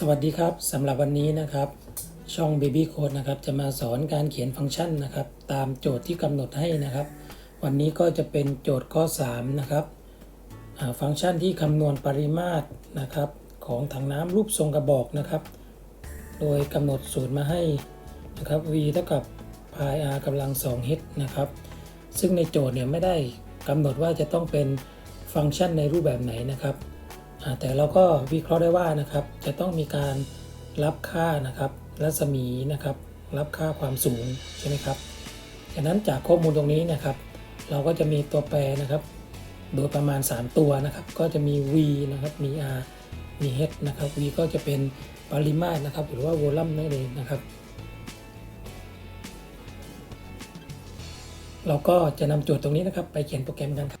สวัสดีครับสำหรับวันนี้นะครับ ช่อง Baby Code นะครับจะมาสอนการเขียนฟังก์ชันนะครับ ตามโจทย์ที่กำหนดให้นะครับ วันนี้ก็จะเป็นโจทย์ข้อ 3 นะครับฟังก์ชันที่คำนวณปริมาตรนะครับ ของถังน้ำรูปทรงกระบอกนะครับ โดยกำหนดสูตรมาให้นะครับ v เท่ากับ pi r กำลัง2 h นะครับ ซึ่งในโจทย์เนี่ยไม่ได้กำหนดว่าจะต้องเป็นฟังก์ชันในรูปแบบไหนนะครับ แต่เราก็วิเคราะห์ได้ว่านะครับ จะต้องมีการรับค่านะครับรัศมีนะครับ รับค่าความสูงใช่ไหมครับฉะนั้นจากข้อมูลตรงนี้นะครับ เราก็จะมีตัวแปรนะครับ โดยประมาณ 3 ตัวนะครับ ก็จะมี v นะครับมี r มี h นะครับ v ก็จะเป็นปริมาตรนะครับ หรือว่าโวลัมนั่นเองนะครับเราก็จะนำโจทย์ตรงนี้นะครับ ไปเขียนโปรแกรมกันครับ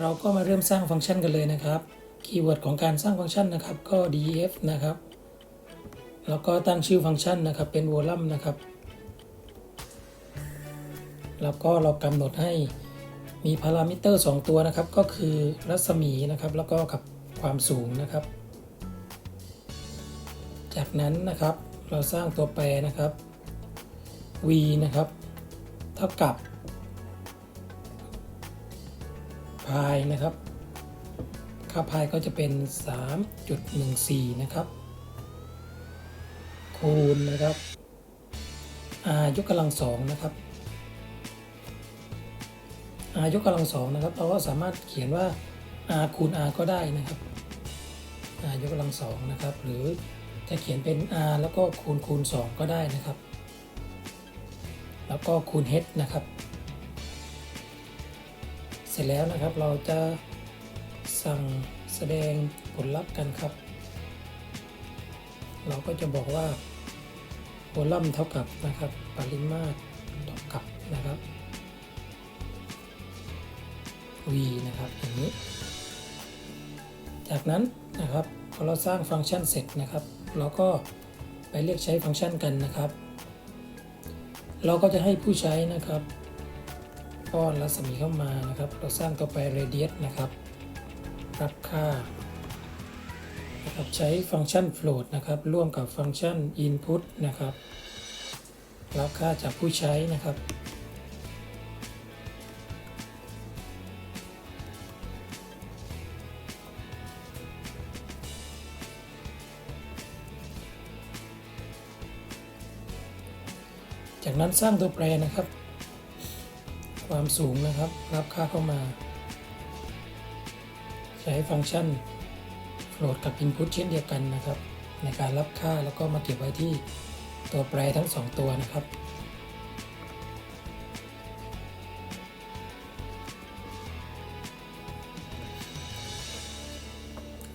เราก็มาเริ่มสร้างฟังก์ชันกันเลยนะครับ คีย์เวิร์ดของการสร้างฟังก์ชันนะครับก็ def นะครับ แล้วก็ตั้งชื่อฟังก์ชันนะครับเป็น volume นะครับ แล้วก็เรากำหนดให้มีพารามิเตอร์ 2 ตัวนะครับ ก็คือรัศมีนะครับ แล้วก็กับความสูงนะครับ จากนั้นนะครับเราสร้างตัวแปรนะครับ v นะครับเท่ากับ pi นะครับ ค่า pi ก็จะเป็น 3.14 นะครับ คูณนะครับ r ยกกำลังสองนะครับ r ยกกำลังสองนะครับ เราก็สามารถเขียนว่า r คูณ r ก็ได้นะครับ r ยกกำลังสองนะครับ หรือจะเขียนเป็น r แล้วก็คูณคูณ 2 ก็ได้นะครับ แล้วก็คูณ h นะครับ เสร็จแล้วนะครับเราจะ สั่งแสดงผลลัพธ์กันครับ เราก็จะบอกว่าโวลัมเท่ากับนะครับ ปริมาตรเท่ากับนะครับ v นะครับอย่างนี้ จากนั้นนะครับพอเราสร้างฟังก์ชันเสร็จนะครับ เราก็ไปเรียกใช้ฟังก์ชันกันนะครับ เราก็จะให้ผู้ใช้นะครับป้อนรัศมีเข้ามานะครับ เราสร้างตัวแปร radius นะครับ รับค่านะครับใช้ฟังก์ชัน float นะครับร่วมกับฟังก์ชัน input นะครับ รับค่าจากผู้ใช้นะครับจากนั้นสร้างตัวแปรนะครับ ความสูงนะครับ รับค่าเข้ามา ช้ฟังก์ชัน float กับ input เช่นเดียวกันนะครับ ในการรับค่าแล้วก็มาเก็บไว้ที่ตัวแปรทั้ง 2 ตัวนะครับ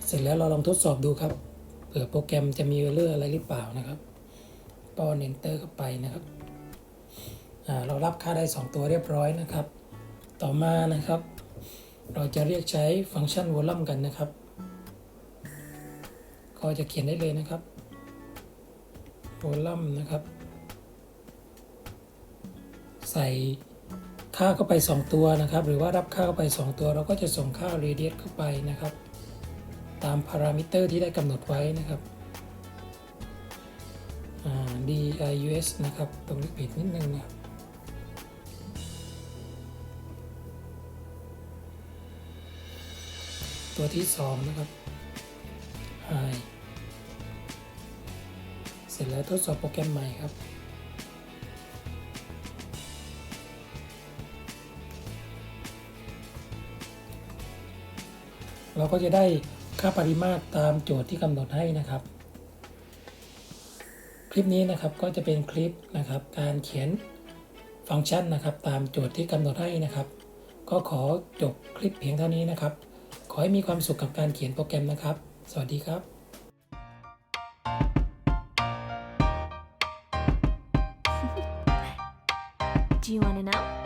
เสร็จแล้วเราลองทดสอบดูครับ เผื่อโปรแกรมจะมีเออร์อะไรหรือเปล่านะครับป้อน enter เข้าไปนะครับเรารับค่าได้ 2 ตัวเรียบร้อยนะครับ ต่อมานะครับ เราจะเรียกใช้ฟังก์ชัน volume กันนะครับ ก็จะเขียนได้เลยนะครับ volume นะครับ ใส่ค่าเข้าไป 2 ตัวนะครับ หรือว่ารับค่าเข้าไป 2 ตัว เราก็จะส่งค่า radius เข้าไปนะครับ ตามพารามิเตอร์ที่ได้กำหนดไว้นะครับ DIUS นะครับ ตรงนี้ผิดนิดนึงนะครับ ตัวที่สองนะครับ i เสร็จแล้วทดสอบโปรแกรมใหม่ครับ เราก็จะได้ค่าปริมาตรตามโจทย์ที่กำหนดให้นะครับ คลิปนี้นะครับก็จะเป็นคลิปนะครับ การเขียนฟังก์ชันนะครับ ตามโจทย์ที่กำหนดให้นะครับ ก็ขอจบคลิปเพียงเท่านี้นะครับ ขอให้มีความสุขกับการเขียนโปรแกรมนะครับ สวัสดีครับ Do you want to know?